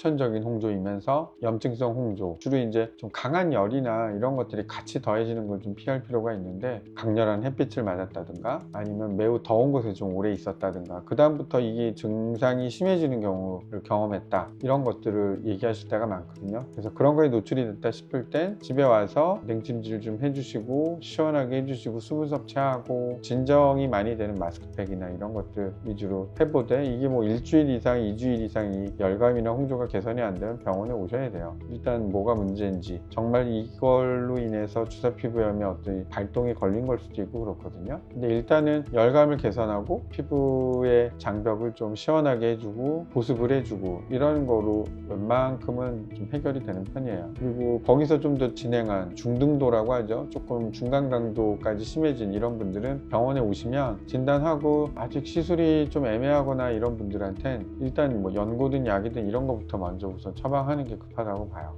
후천적인 홍조이면서 염증성 홍조 주로 이제 좀 강한 열이나 이런 것들이 같이 더해지는 걸 좀 피할 필요가 있는데 강렬한 햇빛을 맞았다든가 아니면 매우 더운 곳에 좀 오래 있었다든가 그 다음부터 이게 증상이 심해지는 경우를 경험했다 이런 것들을 얘기하실 때가 많거든요. 그래서 그런 거에 노출이 됐다 싶을 땐 집에 와서 냉찜질 좀 해주시고 시원하게 해주시고 수분 섭취하고 진정이 많이 되는 마스크팩이나 이런 것들 위주로 해보되 이게 뭐 일주일 이상, 이주일 이상 이 열감이나 홍조가 개선이 안 되면 병원에 오셔야 돼요. 일단 뭐가 문제인지 정말 이걸로 인해서 주사 피부염에 어떤 발동이 걸린 걸 수도 있고 그렇거든요. 근데 일단은 열감을 개선하고 피부의 장벽을 좀 시원하게 해주고 보습을 해주고 이런 거로 웬만큼은 좀 해결이 되는 편이에요. 그리고 거기서 좀 더 진행한 중등도라고 하죠. 조금 중간 강도까지 심해진 이런 분들은 병원에 오시면 진단하고 아직 시술이 좀 애매하거나 이런 분들한텐 일단 뭐 연고든 약이든 이런 거부터 먼저 우선 처방하는 게 급하다고 봐요.